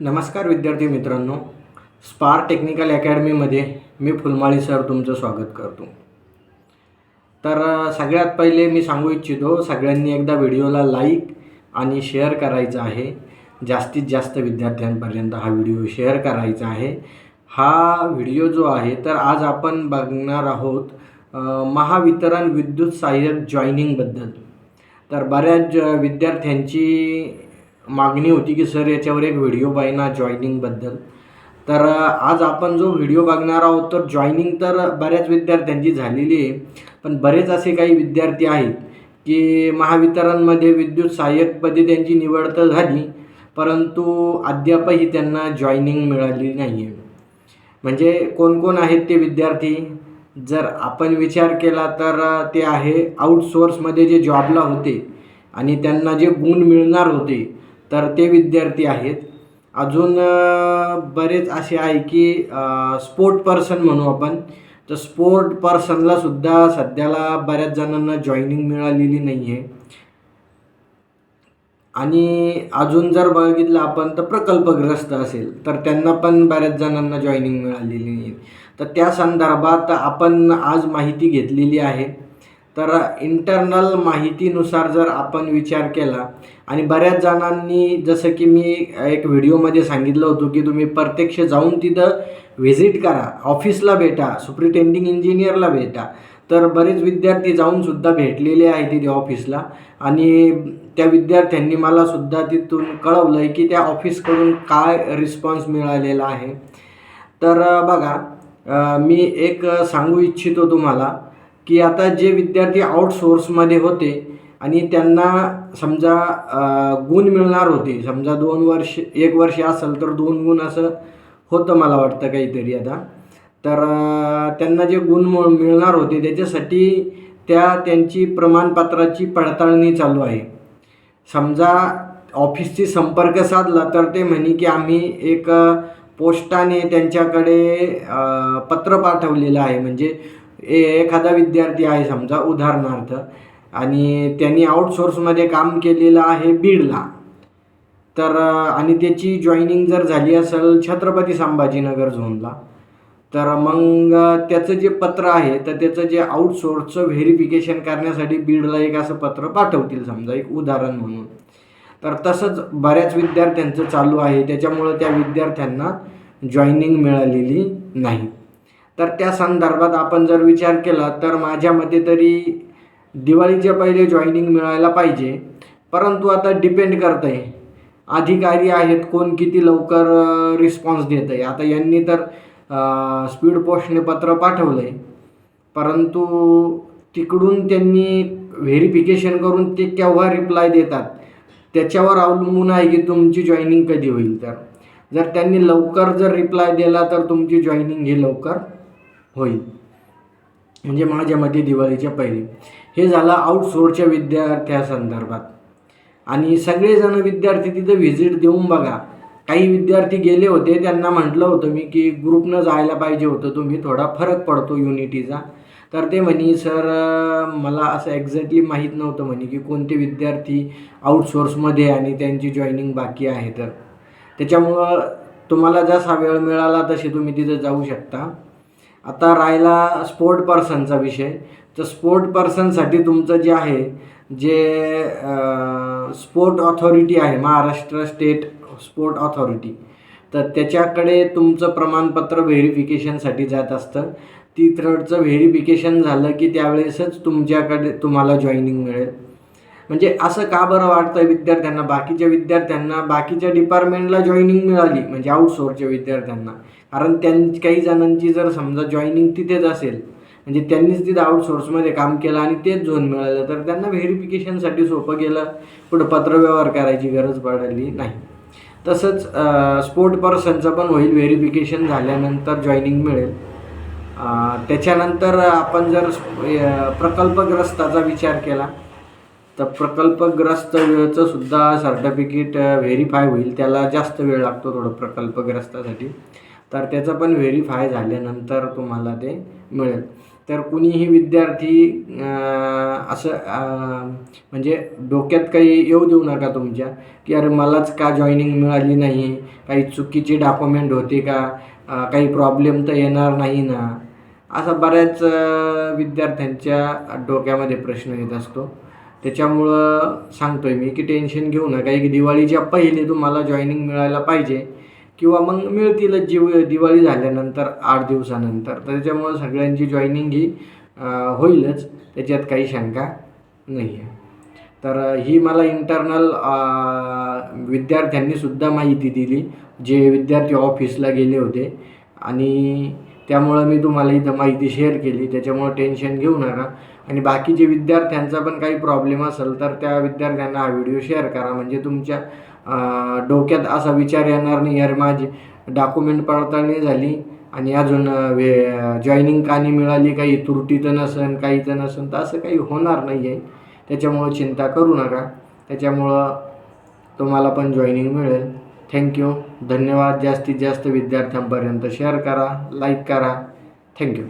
नमस्कार विद्यार्थी मित्रांनो स्पार टेक्निकल अकॅडमीमध्ये मी फुलमाळी सर तुमचं स्वागत करतो. तर सगळ्यात पहिले मी सांगू इच्छितो सगळ्यांनी एकदा व्हिडिओला लाईक आणि शेअर करायचं आहे. जास्तीत जास्त विद्यार्थ्यांपर्यंत हा व्हिडिओ शेअर करायचा आहे. हा व्हिडिओ जो आहे तर आज आपण बघणार आहोत महावितरण विद्युत सहाय्यक जॉईनिंगबद्दल तर बऱ्याच ज- विद्यार्थ्यांची मागणी होती की सर याच्यावर एक व्हिडिओ पाहिना जॉईनिंगबद्दल तर आज आपण जो व्हिडिओ बघणार आहोत तर जॉईनिंग तर बऱ्याच विद्यार्थ्यांची झालेली आहे पण बरेच असे काही विद्यार्थी आहेत की महावितरणमध्ये विद्युत सहाय्यकपदी त्यांची निवड तर झाली परंतु अद्यापही त्यांना जॉईनिंग मिळाली नाही आहे म्हणजे कोण कोण आहेत ते विद्यार्थी? जर आपण विचार केला तर ते आहे आउटसोर्समध्ये जे जॉबला होते आणि त्यांना जे गुण मिळणार होते तर ते विद्यार्थी आहेत. अजून बरेच असे आहे की स्पोर्ट पर्सन म्हणू आपण. तर स्पोर्ट पर्सनला सुद्धा सध्याला बऱ्याच जणांना जॉईनिंग मिळालेली नाही आहे आणि अजून जर बघितलं आपण तर प्रकल्पग्रस्त असेल तर त्यांना पण बऱ्याच जणांना जॉईनिंग मिळालेली नाही तर त्या संदर्भात आपण आज माहिती घेतलेली आहे. तर इंटरनल माहितीनुसार जर आपण विचार केला आणि बऱ्याच जणांनी जसं की मी एक व्हिडिओमध्ये सांगितलं होतं की तुम्ही प्रत्यक्ष जाऊन तिथं व्हिजिट करा ऑफिसला भेटा सुप्रिटेंडिंग इंजिनियरला भेटा. तर बरेच विद्यार्थी जाऊनसुद्धा भेटलेले आहे तिथे ऑफिसला आणि त्या विद्यार्थ्यांनी मला सुद्धा तिथून कळवलं आहे की त्या ऑफिसकडून काय रिस्पॉन्स मिळालेला आहे. तर बघा मी एक सांगू इच्छितो तुम्हाला. की आता जे विद्यार्थी आउटसोर्समध्ये होते आणि त्यांना समजा गुण मिळणार होते समजा दोन वर्ष एक वर्ष असेल तर दोन गुण असं होतं मला वाटतं काहीतरी आता. तर त्यांना जे गुण मिळणार होते त्याच्यासाठी त्या त्यांची प्रमाणपत्राची पडताळणी चालू आहे. समजा ऑफिसशी संपर्क साधला तर ते म्हणे की आम्ही एक पोस्टाने त्यांच्याकडे पत्र पाठवलेलं आहे. म्हणजे ए एखादा विद्यार्थी आहे समजा उदाहरणार्थ आणि त्यांनी आउटसोर्समध्ये काम केलेलं आहे बीडला. तर आणि त्याची जॉईनिंग जर झाली असेल छत्रपती संभाजीनगर झोनला तर मग त्याचं जे पत्र आहे तर त्याचं जे आउटसोर्सचं व्हेरिफिकेशन करण्यासाठी बीडला एक असं पत्र पाठवतील समजा एक उदाहरण म्हणून. तर तसंच बऱ्याच विद्यार्थ्यांचं चालू आहे त्याच्यामुळं त्या विद्यार्थ्यांना जॉईनिंग मिळालेली नाही. तर त्या संदर्भात आपण जर विचार केला तर माझ्या मते तरी दिवाळीच्या पहिले जॉईनिंग मिळायला पाहिजे. परंतु आता डिपेंड करतं आहे अधिकारी आहेत कोण किती लवकर रिस्पॉन्स देत आहे आता यांनी तर स्पीड पोस्टने पत्र पाठवलं आहे परंतु तिकडून त्यांनी व्हेरिफिकेशन करून ते केव्हा रिप्लाय देतात त्याच्यावर अवलंबून आहे की तुमची जॉईनिंग कधी होईल तर. जर त्यांनी लवकर जर रिप्लाय दिला तर तुमची जॉईनिंग ही लवकर होईल. म्हणजे माझ्या मते दिवाळीच्या पहिले. हे झालं आउटसोर्सच्या विद्यार्थ्यासंदर्भात आणि सगळेजण विद्यार्थी तिथं व्हिजिट देऊन बघा. काही विद्यार्थी गेले होते त्यांना म्हटलं होतं मी की ग्रुपनं जायला पाहिजे होतं तुम्ही थोडा फरक पडतो युनिटीचा तर ते म्हणे सर मला असं एक्झॅक्टली माहीत नव्हतं म्हणे की कोणते विद्यार्थी आउटसोर्समध्ये आणि त्यांची जॉईनिंग बाकी आहे तर. त्याच्यामुळं तुम्हाला जसा वेळ मिळाला तसे तुम्ही तिथं जाऊ शकता. आता राहिला स्पोर्ट पर्सनचा विषय. तर स्पोर्ट पर्सनसाठी तुमचं जे आहे जे स्पोर्ट ऑथॉरिटी आहे महाराष्ट्र स्टेट स्पोर्ट ऑथॉरिटी तर त्याच्याकडे तुमचं प्रमाणपत्र व्हेरिफिकेशनसाठी जात असतं. ती थर्डचं व्हेरिफिकेशन झालं की त्यावेळेसच तुमच्याकडे तुम्हाला जॉईनिंग मिळेल. म्हणजे असं का बरं वाटतं विद्यार्थ्यांना? बाकीच्या विद्यार्थ्यांना बाकीच्या डिपार्टमेंटला जॉईनिंग मिळाली म्हणजे आउटसोर्सच्या विद्यार्थ्यांना. कारण त्यां काही जणांची जर समजा जॉईनिंग तिथेच असेल म्हणजे त्यांनीच तिथं आउटसोर्समध्ये काम केलं आणि तेच झोन मिळालं तर त्यांना व्हेरिफिकेशनसाठी सोपं गेलं. पुढं पत्रव्यवहार करायची गरज पडली नाही. तसंच स्पोर्ट पर्सनचं पण होईल व्हेरिफिकेशन झाल्यानंतर जॉईनिंग मिळेल. त्याच्यानंतर आपण जर प्रकल्पग्रस्ताचा विचार केला तर प्रकल्पग्रस्तचं सुद्धा सर्टिफिकेट व्हेरीफाय होईल. त्याला जास्त वेळ लागतो थोडं प्रकल्पग्रस्तासाठी. तर त्याचं पण व्हेरीफाय झाल्यानंतर तुम्हाला ते मिळेल. तर कुणीही विद्यार्थी असं म्हणजे डोक्यात काही येऊ देऊ नका तुमच्या की अरे मलाच का जॉईनिंग मिळाली नाही? काही चुकीचे डॉक्युमेंट होते का? काही प्रॉब्लेम तर येणार नाही ना? असा बऱ्याच विद्यार्थ्यांच्या डोक्यामध्ये प्रश्न येत असतो. त्याच्यामुळं सांगतो आहे मी की टेन्शन घेऊ नका. एक दिवाळीच्या पहिले तुम्हाला जॉईनिंग मिळायला पाहिजे किंवा मग मिळतीलच जीव दिवाळी झाल्यानंतर आठ दिवसानंतर. तर त्याच्यामुळं सगळ्यांची जॉईनिंग ही होईलच. त्याच्यात काही शंका नाही आहे तर ही मला इंटरनल विद्यार्थ्यांनीसुद्धा माहिती दिली जे विद्यार्थी ऑफिसला गेले होते. आणि त्यामुळं मी तुम्हाला इथं माहिती शेअर केली. त्याच्यामुळं टेन्शन घेऊ नका. आणि बाकीचे विद्यार्थ्यांचा पण काही प्रॉब्लेम असेल तर त्या विद्यार्थ्यांना हा व्हिडिओ शेअर करा. म्हणजे तुमच्या डोक्यात असा विचार येणार नाही यार माझी डॉक्युमेंट पडताळणी झाली आणि अजून वे जॉईनिंग का नाही मिळाली काही त्रुटी तर नसन काही तर नसन तर असं काही होणार नाही आहे त्याच्यामुळं चिंता करू नका. त्याच्यामुळं तुम्हाला पण जॉईनिंग मिळेल. थँक्यू धन्यवाद. जास्तीत जास्त विद्यार्थ्यांपर्यंत शेअर करा लाईक करा. Thank you